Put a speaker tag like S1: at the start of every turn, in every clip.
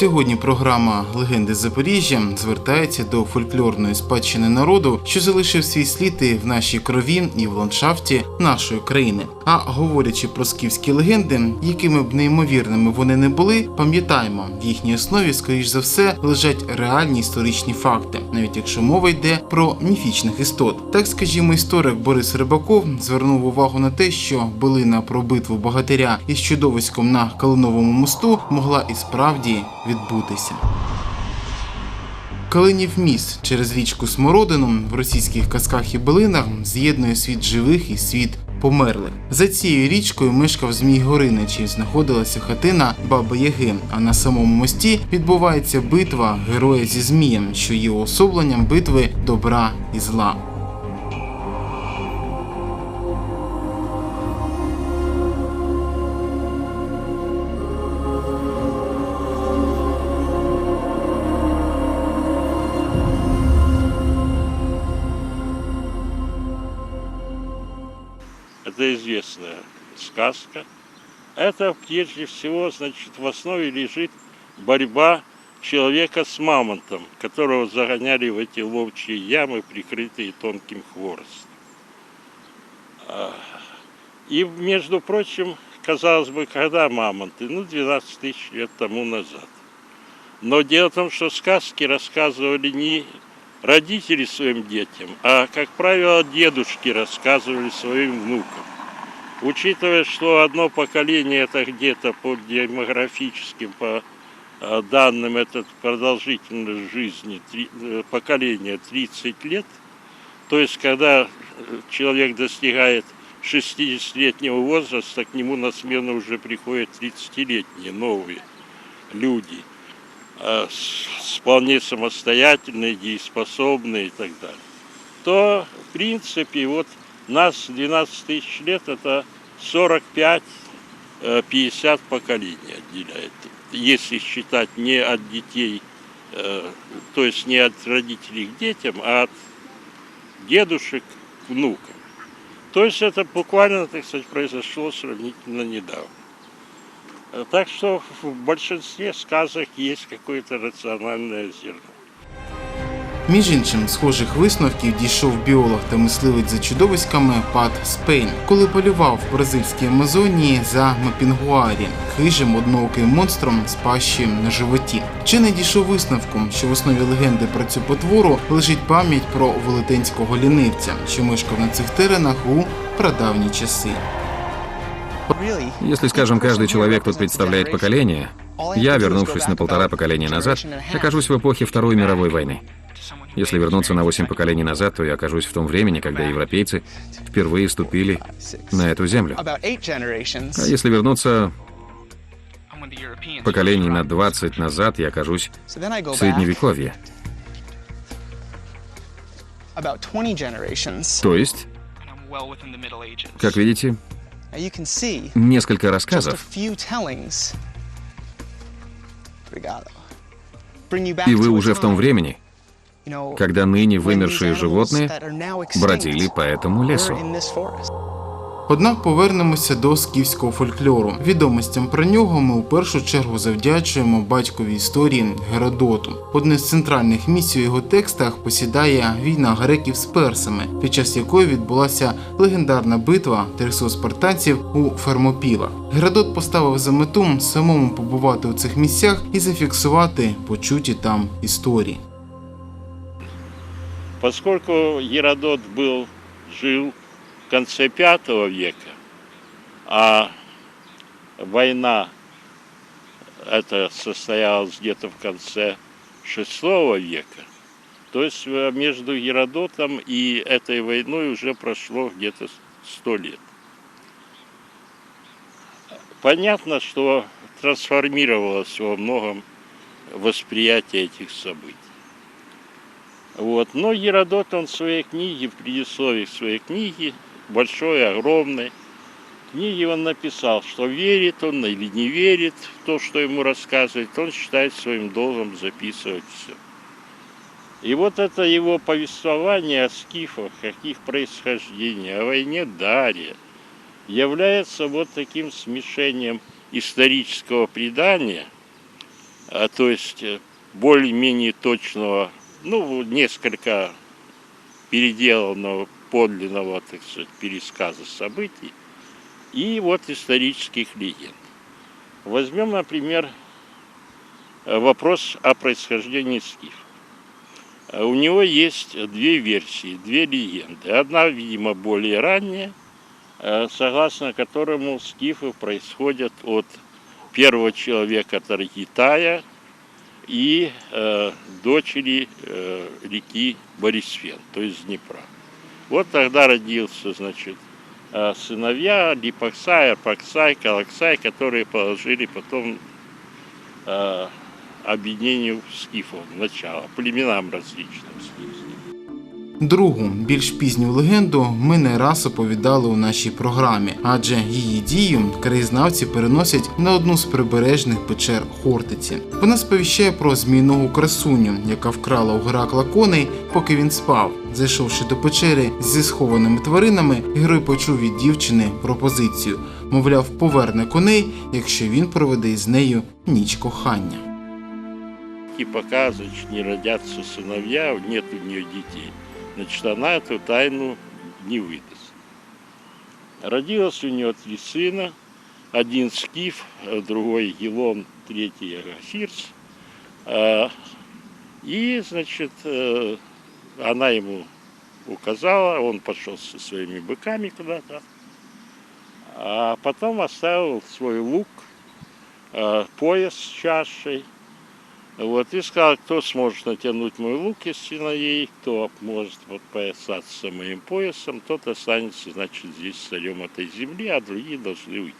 S1: Сьогодні програма Легенди Запоріжжя звертається до фольклорної спадщини народу, що залишив свій слід і в нашій крові і в ландшафті нашої країни. А говорячи про скіфські легенди, якими б неймовірними вони не були, пам'ятаємо, в їхній основі, скоріш за все, лежать реальні історичні факти, навіть якщо мова йде про міфічних істот. Так, скажімо, історик Борис Рибаков звернув увагу на те, що билина про битву богатиря із чудовиськом на Калиновому мосту могла і справді відбутися. Калинів міст через річку Смородину в російських казках і билинах з'єднує світ живих і світ померлих. За цією річкою мешкав Змій Гориничі, знаходилася хатина Баби Яги. А на самому мості відбувається битва героя зі Змієм, що є уособленням битви добра і зла.
S2: Известная сказка. Это прежде всего, значит, в основе лежит борьба человека с мамонтом, которого загоняли в эти ловчие ямы, прикрытые тонким хворостом. А, И, между прочим, казалось бы, когда мамонты? Ну, 12 тысяч лет тому назад. Но дело в том, что сказки рассказывали не родители своим детям, а, как правило, дедушки рассказывали своим внукам. Учитывая, что одно поколение это где-то по демографическим по э, данным это продолжительность жизни э, поколение 30 лет, то есть когда э, человек достигает 60-летнего возраста, к нему на смену уже приходят 30-летние новые люди вполне самостоятельные, дееспособные и так далее, то, в принципе, вот нас 12 тысяч лет, это 45-50 поколений отделяет. Если считать не от детей, э, то есть не от родителей к детям, а от дедушек к внукам. То есть это буквально, так сказать, произошло сравнительно недавно. Э, Так что в большинстве сказок есть какое-то рациональное зерно.
S1: Між іншим, схожих висновків дійшов біолог та мисливець за чудовиськами Пат Спейн, коли полював в бразильській Амазонії за мапінгуарі, хижим однооким монстром з пащі на животі. Чи не дійшов висновку, що в основі легенди про цю потвору лежить пам'ять про велетенського лінивця, що мешкав на цих теренах у прадавні часи.
S3: Если, скажем, каждый человек тут представляет поколение, я, вернувшись на полтора поколения назад, окажусь в эпохе Второй мировой войны. Если вернуться на восемь поколений назад, то я окажусь в том времени, когда европейцы впервые ступили на эту землю. А если вернуться поколений на 20 назад, я окажусь в Средневековье.
S4: about 20 generations.
S3: То есть, как видите, несколько рассказов, и вы уже в том времени, когда ныне
S4: when these
S3: вымершие
S4: animals
S3: животные
S4: that are now extinct
S3: бродили по этому
S4: were
S3: лесу.
S4: in this forest.
S1: Однак повернемося до скіфського фольклору. Відомостям про нього ми у першу чергу завдячуємо батькові історії Геродоту. Одне з центральних місій у його текстах посідає війна греків з персами, під час якої відбулася легендарна битва 300 спартанців у Фермопілах. Геродот поставив за мету самому побувати у цих місцях і зафіксувати почуті там історії.
S2: Поскольку Геродот был, жил в конце V века, а война это состоялась где-то в конце VI века, то есть э, между Геродотом и этой войной уже прошло где-то 100 лет. Понятно, что трансформировалось во многом восприятие этих событий. Вот. Но Геродот, он в своей книге, в предисловии своей книги, большой, огромной, книге он написал, что верит он или не верит в то, что ему рассказывает, он считает своим долгом записывать все. И вот это его повествование о скифах, как их происхождении, о войне Дарья, является вот таким смешением исторического предания а, то есть э, более-менее точного, ну, несколько переделанного, подлинного, так сказать, пересказа событий и вот исторических легенд. Возьмем, например, вопрос о происхождении скифов. У него есть две версии, две легенды. Одна, видимо, более ранняя, э, согласно которому скифы происходят от первого человека Таргитая и э, дочери э, реки Борисфен, то есть Днепра. Вот тогда родился, значит, э, сыновья Липаксай, Арпаксай, Калаксай, которые положили потом э, объединению скифов начало, племенам различным скифским.
S1: Другу, більш пізню легенду ми не раз оповідали у нашій програмі, адже її дію краєзнавці переносять на одну з прибережних печер Хортиці. Вона сповіщає про змійного красуню, яка вкрала у Геракла коней, поки він спав. Зайшовши до печери зі схованими тваринами, герой почув від дівчини пропозицію. Мовляв, поверне коней, якщо він проведе із нею ніч кохання.
S2: И пока, значит, не родятся сыновья, нет у нее детей, значит, она эту тайну не выдаст. Родилось у нее три сына, один Скиф, другой Елон, третий Агафирс. А, И, значит, э, она ему указала, он пошел со своими быками куда-то, а потом оставил свой лук, э, пояс с чашей, вот, и сказал, кто сможет натянуть мой лук из сыновей, кто может подпоясаться моим поясом, тот останется, значит, здесь царем этой земли, а другие должны уйти.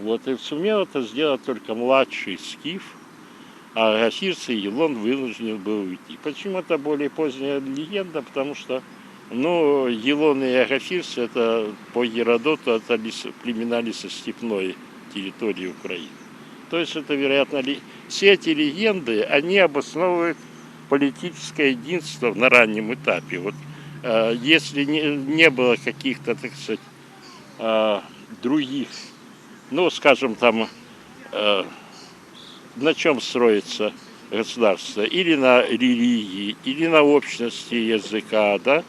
S2: Вот, и сумел это сделать только младший Скиф, а Гасирцы Елон вынужден был уйти. Почему это более поздняя легенда? Потому что, ну, Елон и Агафирцы, это по Геродоту, это племена лесостепной территории Украины. То есть это, вероятно, ли... все эти легенды, они обосновывают политическое единство на раннем этапе. Вот э, если не, не было каких-то, так сказать, э, других, ну, скажем, там, э, на чем строится государство? Или на религии, или на общности языка, да?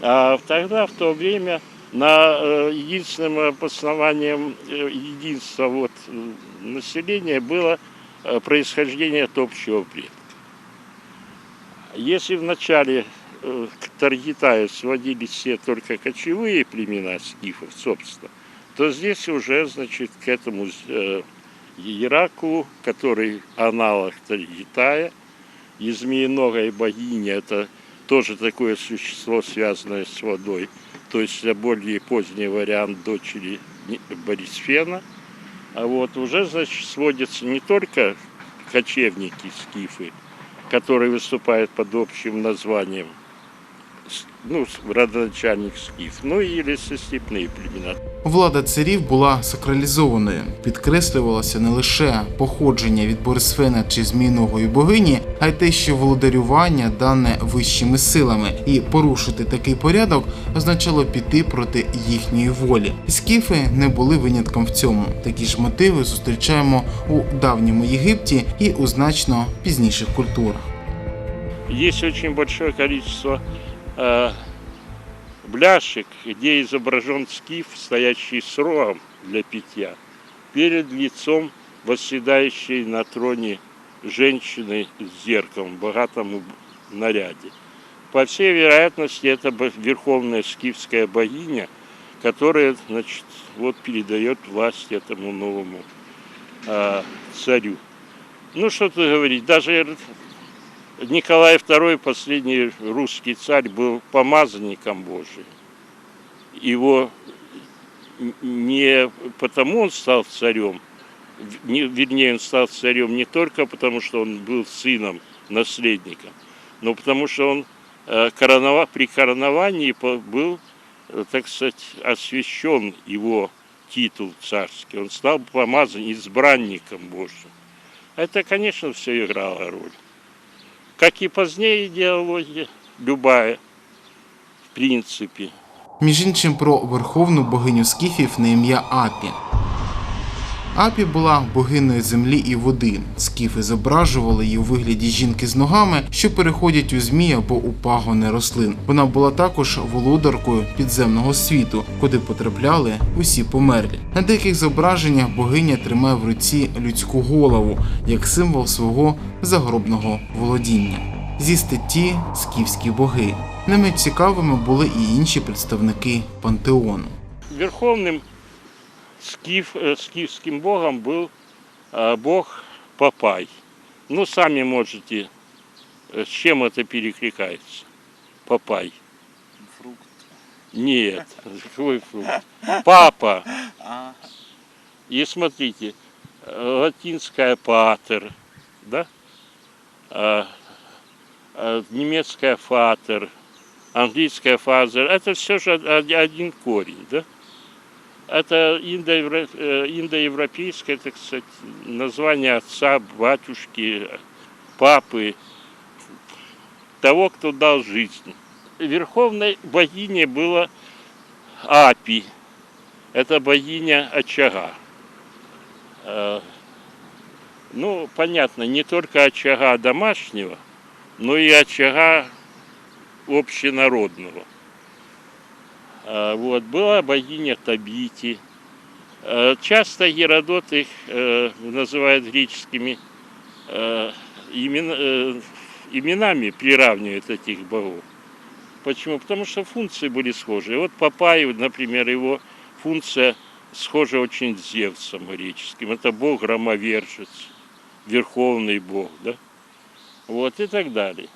S2: А тогда, в то время, на единственным обоснованием единства вот, населения было э, происхождение от общего предка. Если вначале э, к Таргитаю сводились все только кочевые племена скифов, собственно, то здесь уже, значит, к этому э, Ираклу, который аналог Таргитая, и змеиногая богиня, это тоже такое существо, связанное с водой, то есть более поздний вариант дочери Борисфена, а вот уже, значит, сводятся не только кочевники скифы, которые выступают под общим названием, ну, родоначальник скиф, ну и лесостепные племена.
S1: Влада царів була сакралізованою, підкреслювалося не лише походження від Борисфена чи змійної богині, а й те, що володарювання дане вищими силами, і порушити такий порядок означало піти проти їхньої волі. Скіфи не були винятком в цьому. Такі ж мотиви зустрічаємо у давньому Єгипті і у значно пізніших культурах.
S2: Есть очень большое количество э, бляшек, где изображен скиф, стоящий с рогом для питья, перед лицом восседающей на троне женщины с зеркалом в богатом наряде. По всей вероятности, это верховная скифская богиня, которая, значит, вот передает власть этому новому э, царю. Ну, что тут говорить, даже Николай II, последний русский царь, был помазанником Божиим. Его не потому он стал царем, вернее, он стал царем не только потому, что он был сыном, наследником, но потому что он э, коронова- при короновании был, э, так сказать, освящен его титул царский. Он стал помазан избранником Божьим. Это, конечно, все играло роль как и позднее идеология, любая, в принципе.
S1: Між іншим про верховну богиню скіфів на ім'я Апі. Апі була богиною землі і води. Скіфи зображували її у вигляді жінки з ногами, що переходять у змій або у пагони рослин. Вона була також володаркою підземного світу, куди потрапляли усі померлі. На деяких зображеннях богиня тримає в руці людську голову як символ свого загробного володіння. Зі статті скіфські боги. Менш цікавими були і інші представники пантеону.
S2: Верховным скиф, э, скифским богом был э, бог Папай. Ну, сами можете, э, с чем это перекликается. Папай.
S5: Фрукт.
S2: Нет, какой фрукт? Папа. И смотрите, латинская патер, да? А, а, немецкая фатер, английская фазер, это все же од- один корень, да? Это индоевро- э, индоевропейское, так сказать, название отца, батюшки, папы, того, кто дал жизнь. Верховной богиней была Апи. Это богиня очага. Э, Ну, понятно, не только очага домашнего, но и очага общенародного. А, Вот, была богиня Табити. Э, Часто Геродот их э, называет греческими э, имен- э, именами, приравнивает этих богов. Почему? Потому что функции были схожи. Вот Папай, например, его функция схожа очень с Зевсом греческим. Это бог-громовержец, верховный бог, да? Вот и так далее.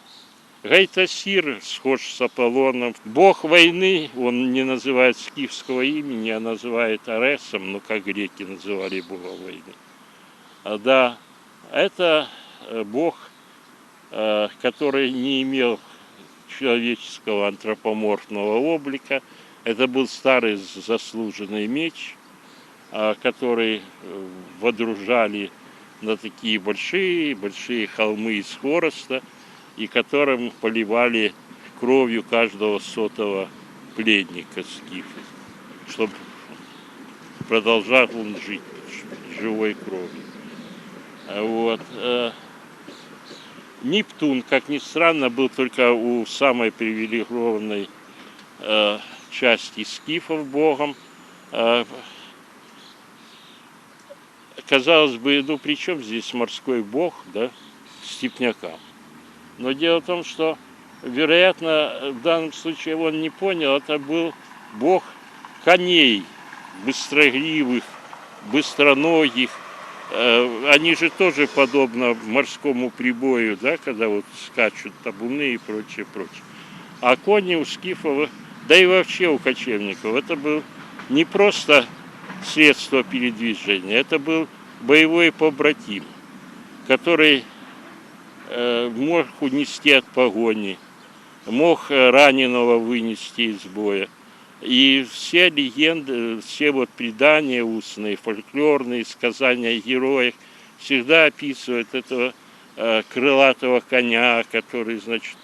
S2: Гайтасир схож с Аполлоном. Бог войны, он не называет скифского имени, а называет Аресом, ну как греки называли бога войны. А, да, это э, бог, э, который не имел человеческого антропоморфного облика. Это был старый заслуженный меч, а, который э, водружали на такие большие, большие холмы из хвороста, и которым поливали кровью каждого сотого пленника скифа, чтобы продолжал он жить живой кровью. А Вот. э, Нептун, как ни странно, был только у самой привилегированной э, части скифов богом. Э, казалось бы, ну при чем здесь морской бог, да, степнякам? Но дело в том, что, вероятно, в данном случае он не понял, это был бог коней, быстрогривых, быстроногих. Э, Они же тоже подобно морскому прибою, да, когда вот скачут табуны и прочее, прочее. А кони у скифов, да и вообще у кочевников, это был не просто средство передвижения, это был боевой побратим, который мог унести от погони, мог э, раненого вынести из боя. И все легенды, все вот предания устные, фольклорные, сказания о героях всегда описывают этого э, крылатого коня, который, значит,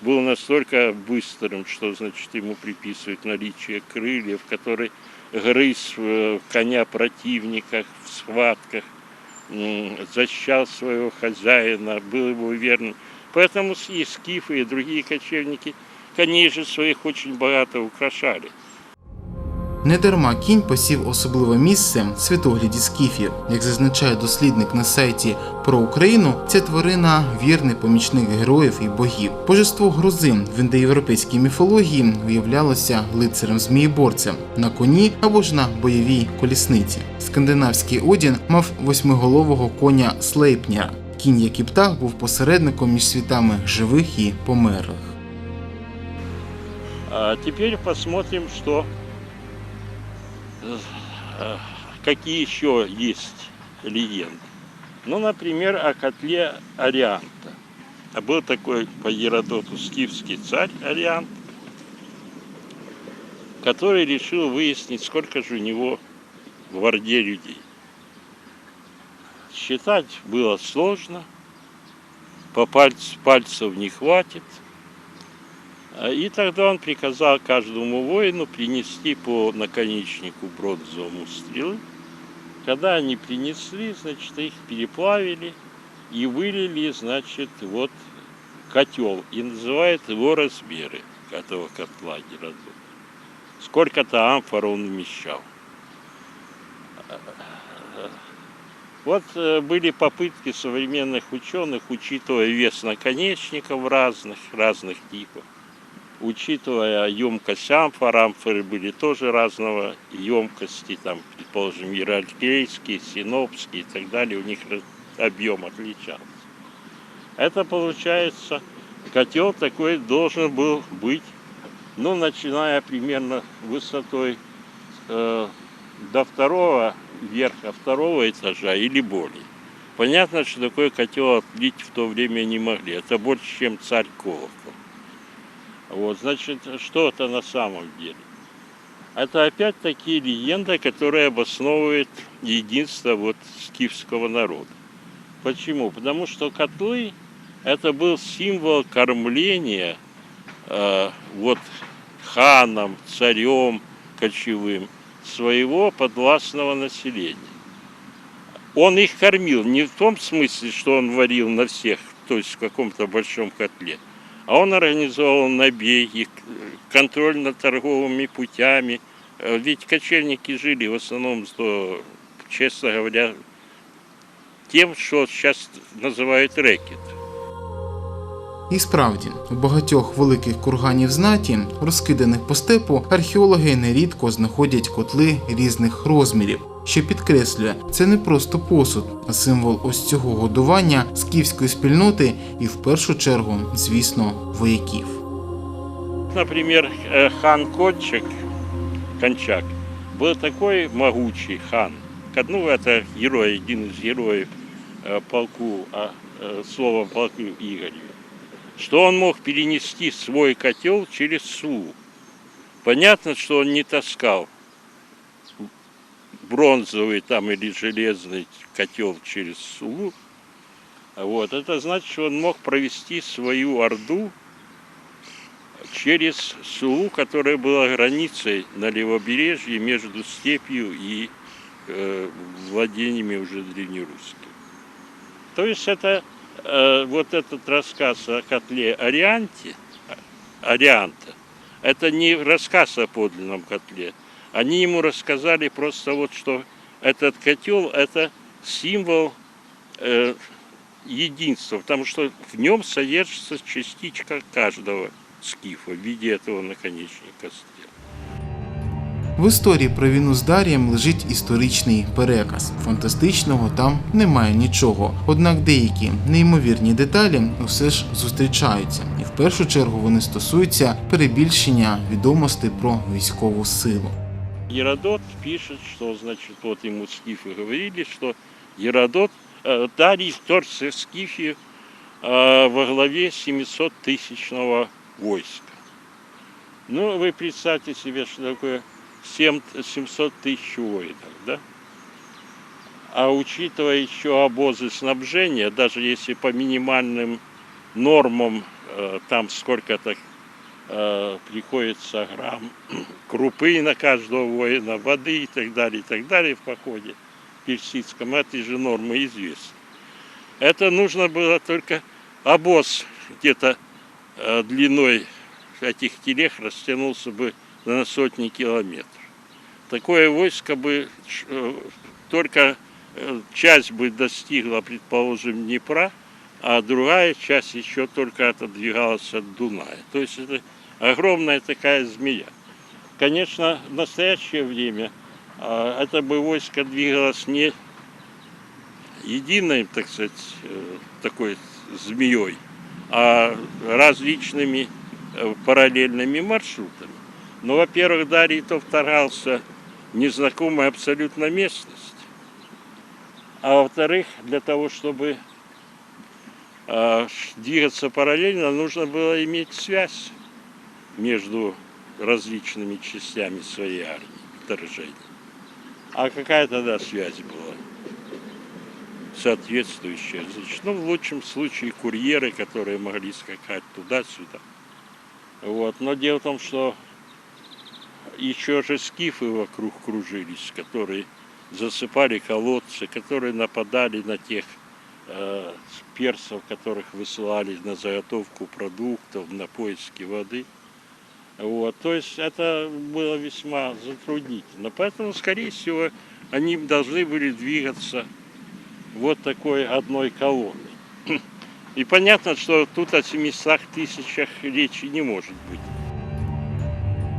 S2: был настолько быстрым, что, значит, ему приписывают наличие крыльев, который грыз э, коня противника в схватках, защищал своего хозяина, был ему верным. Поэтому и скифы, и другие кочевники коней же своих очень богато украшали.
S1: Недарма кінь посів особливе місце в світогляді скіфів. Як зазначає дослідник на сайті про Україну, ця тварина вірний помічник героїв і богів. Божество грози в індоєвропейській міфології уявлялося лицарем змієборцем на коні або ж на бойовій колісниці. Скандинавський Одін мав восьмиголового коня Слейпня. Кінь, як і птах, був посередником між світами живих і померлих.
S2: А теперь посмотрим, что э, какие еще есть легенды. Ну, например, о котле Арианта. А был такой по Геродоту скифский царь Ариант, который решил выяснить, сколько же у него в Орде людей. Считать было сложно, по пальц, пальцев не хватит. А, И тогда он приказал каждому воину принести по наконечнику бронзовому стрелы Когда они принесли, значит, их переплавили и вылили, значит, вот котел. И называют его размеры этого котла Геродот. Сколько-то амфор он вмещал. Вот э, были попытки современных ученых, учитывая вес наконечников разных, разных типов, учитывая емкость амфор, амфоры были тоже разного емкости, там, предположим, иерархейские, синопские и так далее, у них объем отличался. Это получается, котел такой должен был быть, ну, начиная примерно высотой э, до второго верха второго этажа или более. Понятно, что такой котел отлить в то время не могли. Это больше, чем царь колокол. Вот, значит, что это на самом деле? Это опять-таки легенда, которая обосновывает единство вот скифского народа. Почему? Потому что котлы это был символ кормления э, вот ханом, царем кочевым своего подвластного населения. Он их кормил не в том смысле, что он варил на всех, то есть в каком-то большом котле, а он организовал набеги, контроль над торговыми путями. Э, Ведь кочевники жили в основном, что, честно говоря, тем, що зараз називають рекет.
S1: І справді, у багатьох великих курганів знаті, розкиданих по степу, археологи нерідко знаходять котли різних розмірів, що підкреслює, це не просто посуд, а символ ось цього годування скіфської спільноти і в першу чергу, звісно, вояків.
S2: Например, э, хан Кончик, Кончак, был такой могучий хан. Ну, это герой, один из героев э, полку, а, э, словом полку Игоря, Что он мог перенести свой котел через Сулу. Понятно, что он не таскал бронзовый там или железный котел через Сулу. Вот. Это значит, что он мог провести свою орду через Сулу, которая была границей на левобережье между степью и э, владениями уже древнерусскими. То есть это э, вот этот рассказ о котле Арианте, Арианта, это не рассказ о подлинном котле. Они ему рассказали просто вот, что этот котел это символ э, единства, потому что в нем содержится частичка каждого скифа в виде этого наконечника.
S1: В історії про війну з Дарієм лежить історичний переказ. Фантастичного там немає нічого. Однак деякі неймовірні деталі усе ж зустрічаються, і в першу чергу вони стосуються перебільшення відомостей про військову силу.
S2: Геродот пишет, что, значит, вот ему скифы говорили, что Геродот, э, Дарий вторгся в Скифию э, во главе 700-тысячного войска. Ну, вы представьте себе, что такое 7 700 тысяч воинов, да? А учитывая еще обозы снабжения, даже если по минимальным нормам э, там сколько-то э, приходится грамм крупы на каждого воина, воды и так далее, и так далее в походе персидском, этой же нормы известны. Это нужно было только обоз где-то э, длиной этих телег растянулся бы на сотни километров. Такое войско бы э, только э, часть бы достигла, предположим, Днепра, а другая часть еще только отодвигалась от Дуная. То есть это огромная такая змея. Конечно, в настоящее время а, это бы войско двигалось не единой, так сказать, э, такой змеей, а различными параллельными маршрутами. Но, во-первых, Дарий то вторгался незнакомая абсолютно местность, а во-вторых, для того, чтобы а, двигаться параллельно, нужно было иметь связь между различными частями своей армии вторжения. А какая тогда связь была? Соответствующая. Значит, ну, в лучшем случае курьеры, которые могли скакать туда-сюда. Вот. Но дело в том, что еще же скифы вокруг кружились, которые засыпали колодцы, которые нападали на тех э, персов, которых высылали на заготовку продуктов, на поиски воды. Вот, то есть это было весьма затруднительно. Поэтому, скорее всего, они должны были двигаться вот такой одной колонной. И понятно, что тут о 700 тысячах речи не может быть.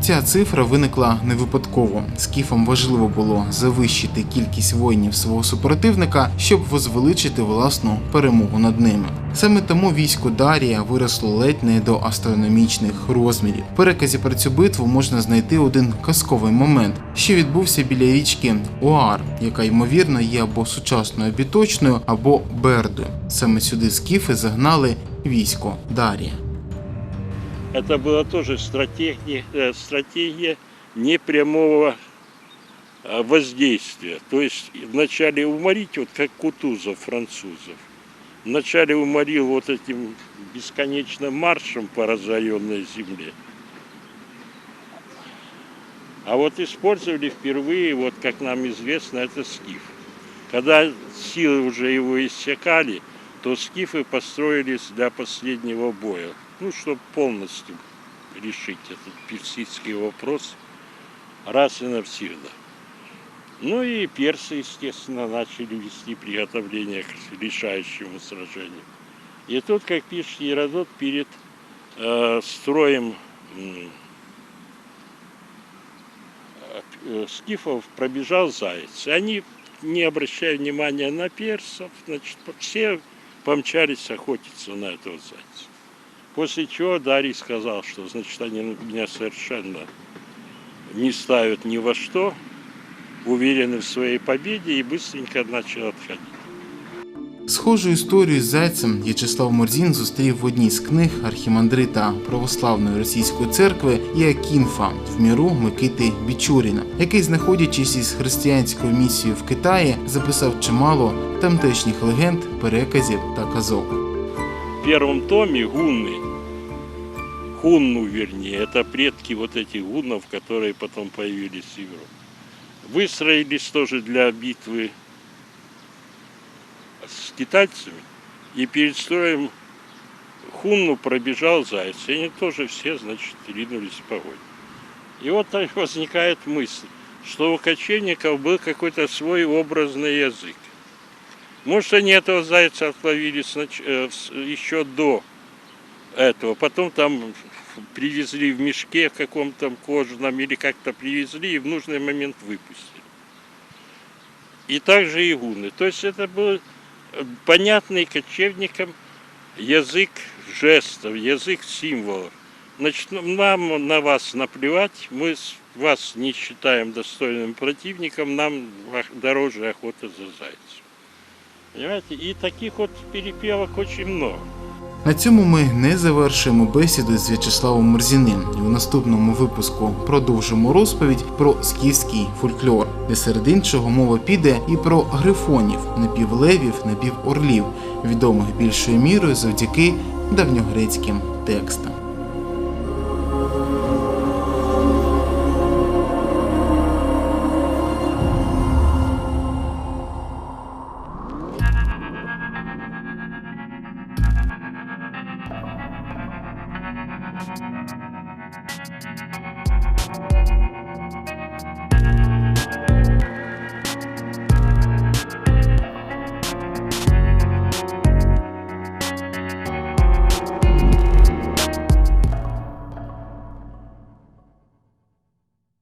S1: Ця цифра виникла не випадково. Скіфам важливо було завищити кількість воїнів свого супротивника, щоб возвеличити власну перемогу над ними. Саме тому військо Дарія виросло ледь не до астрономічних розмірів. В переказі про цю битву можна знайти один казковий момент, що відбувся біля річки Оар, яка ймовірно є або сучасною біточною, або Бердою. Саме сюди скіфи загнали військо Дарія.
S2: Это была тоже стратегия, э, стратегия непрямого э, воздействия. То есть вначале уморить, вот как Кутузов французов, вначале уморил вот этим бесконечным маршем по разоренной земле. А вот использовали впервые, вот как нам известно, это скиф. Когда силы уже его иссякали, то скифы построились для последнего боя. Ну, чтобы полностью решить этот персидский вопрос раз и навсегда. Ну и персы, естественно, начали вести приготовление к решающему сражению. И тут, как пишет Еродот, перед э, строем э, скифов пробежал заяц. Они, не обращая внимания на персов, значит, все помчались охотиться на этого зайца. После чего Дарий сказал, что значит они меня совершенно не ставят ни во что, уверены в своей победе и быстренько начал отходить.
S1: Схожу історію з зайцем В'ячеслав Морзін зустрів в одній з книг архімандрита Православної Російської церкви Іакінфа в міру Микити Бічуріна, який, знаходячись із християнською місією в Китаї, записав чимало тамтешніх легенд, переказів та казок.
S2: В первом томе гунны, хунну вернее, это предки вот этих гуннов, которые потом появились в Европе. Выстроились тоже для битвы с китайцами. И перед строем хунну пробежал заяц. И они тоже все, значит, ринулись в погоню. И вот так возникает мысль, что у кочевников был какой-то свой образный язык. Может, они этого зайца отловили э, еще до этого. Потом там привезли в мешке каком-то кожаном или как-то привезли и в нужный момент выпустили. И также и гуны. То есть это был э, понятный кочевникам язык жестов, язык символов. Значит, ну, нам на вас наплевать, мы вас не считаем достойным противником, нам дороже охота за зайцем. Понимаете? И таких вот перепелок очень много.
S1: На цьому ми не завершуємо бесіду з В'ячеславом Морзіним. І у наступному випуску продовжимо розповідь про скіфський фольклор, де серед іншого мова піде і про грифонів, напівлевів, напіворлів, відомих більшою мірою завдяки давньогрецьким текстам.